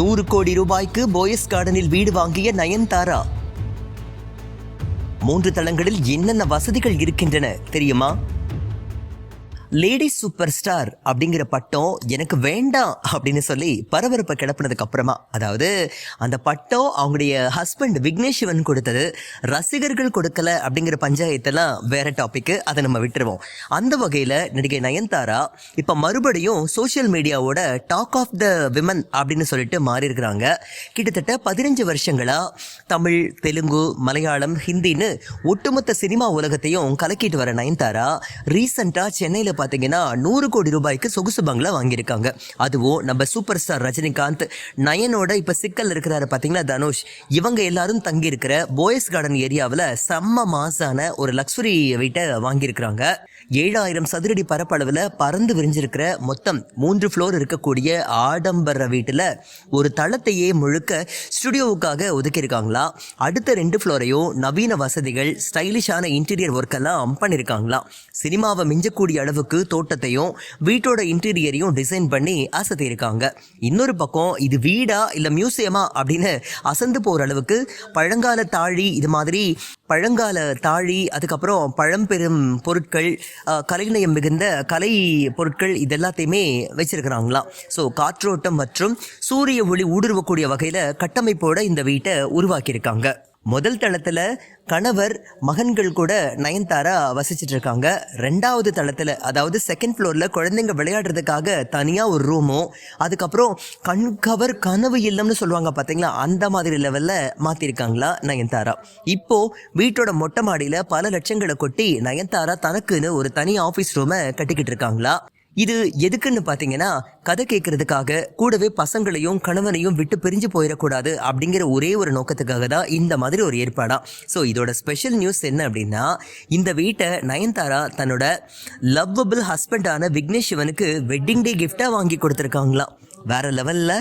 நூறு கோடி ரூபாய்க்கு போயஸ் கார்டனில் வீடு வாங்கிய நயன்தாரா. மூன்று தளங்களில் என்னென்ன வசதிகள் இருக்கின்றன தெரியுமா? லேடி சூப்பர் ஸ்டார் அப்படிங்கிற பட்டம் எனக்கு வேண்டாம் அப்படின்னு சொல்லி பரபரப்பை கிளப்பினதுக்கு அப்புறமா அதாவது அந்த பட்டம் அவங்களுடைய ஹஸ்பண்ட் விக்னேஷ் சிவன் கொடுத்தது. ரசிகர்கள் கொடுக்கல அப்படிங்கிற பஞ்சாயத்தெல்லாம் வேற டாபிக்கு அதை நம்ம விட்டுருவோம். அந்த வகையில் நடிகை நயன்தாரா இப்போ மறுபடியும் சோஷியல் மீடியாவோட டாக் ஆஃப் த விமன் அப்படின்னு சொல்லிட்டு மாறி இருக்கிறாங்க கிட்டத்தட்ட பதினஞ்சு வருஷங்களா தமிழ் தெலுங்கு மலையாளம் ஹிந்தின்னு ஒட்டுமொத்த சினிமா உலகத்தையும் கலக்கிட்டு வர நயன்தாரா. ரீசெண்டாக சென்னையில் பார்த்தீங்கன்னா நூறு கோடி ரூபாய்க்கு சொகுசு பங்களா வாங்கியிருக்காங்க. அதுவும் நம்ம சூப்பர் ஸ்டார் ரஜினிகாந்த் நயனோட இப்போ சிக்கல் இருக்கிறாரு பார்த்தீங்களா தனுஷ்? இவங்க எல்லாரும் தங்கி இருக்கிற போயஸ் கார்டன் ஏரியாவில் செம்ம மாசான ஒரு லக்ஸுரி வீட்டை வாங்கியிருக்கிறாங்க. ஏழாயிரம் சதுரடி பரப்பளவில் பறந்து விரிஞ்சிருக்கிற மொத்தம் மூன்று ஃப்ளோர் இருக்கக்கூடிய ஆடம்பர வீட்டில் ஒரு தளத்தையே முழுக்க ஸ்டுடியோவுக்காக ஒதுக்கியிருக்காங்களா? அடுத்த ரெண்டு ஃப்ளோரையும் நவீன வசதிகள் ஸ்டைலிஷான இன்டீரியர் ஒர்க்கெல்லாம் பண்ணியிருக்காங்களாம் சினிமாவை மிஞ்சக்கூடிய அளவுக்கு தோட்டத்தையும் வீட்டோட இன்டீரியரையும் டிசைன் பண்ணி அசத்தியிருக்காங்க. இன்னொரு பக்கம் இது வீடா இல்லை மியூசியமா அப்படின்னு அசந்து போகிற அளவுக்கு பழங்கால தாழி இது மாதிரி பழங்கால தாழி அதுக்கப்புறம் பழம்பெரும் பொருட்கள் கலைநயம் மிகுந்த கலை பொருட்கள் இதெல்லாத்தையுமே வச்சுருக்கிறாங்களாம். ஸோ காற்றோட்டம் மற்றும் சூரிய ஒளி ஊடுருவக்கூடிய வகையில் கட்டமைப்போட இந்த வீட்டை உருவாக்கியிருக்காங்க. முதல் தளத்தில் கணவர் மகன்கள் கூட நயன்தாரா வசிச்சுட்டு இருக்காங்க ரெண்டாவது தளத்தில் அதாவது செகண்ட் ஃப்ளோரில் குழந்தைங்க விளையாடுறதுக்காக தனியாக ஒரு ரூமும் அதுக்கப்புறம் கண்கவர் கனவு இல்லம்னு சொல்லுவாங்க பார்த்தீங்களா அந்த மாதிரி லெவலில் மாற்றிருக்காங்களா நயன்தாரா. இப்போது வீட்டோட மொட்டை மாடியில் பல லட்சங்களை கொட்டி நயன்தாரா தனக்குன்னு ஒரு தனி ஆஃபீஸ் ரூமை கட்டிக்கிட்டு இருக்காங்களா இது எதுக்குன்னு பார்த்தீங்கன்னா கதை கேட்கறதுக்காக கூடவே பசங்களையும் கணவனையும் விட்டு பிரிஞ்சு போயிடக்கூடாது அப்படிங்கிற ஒரே ஒரு நோக்கத்துக்காக தான் இந்த மாதிரி ஒரு ஏற்பாடா ஸோ இதோட ஸ்பெஷல் நியூஸ் என்ன அப்படின்னா இந்த வீட்டை நயன்தாரா தன்னோட லவ்வபிள் ஹஸ்பண்டான விக்னேஷ் சிவனுக்கு வெட்டிங் டே கிஃப்டாக வாங்கி கொடுத்துருக்காங்களாம். வேற லெவலில்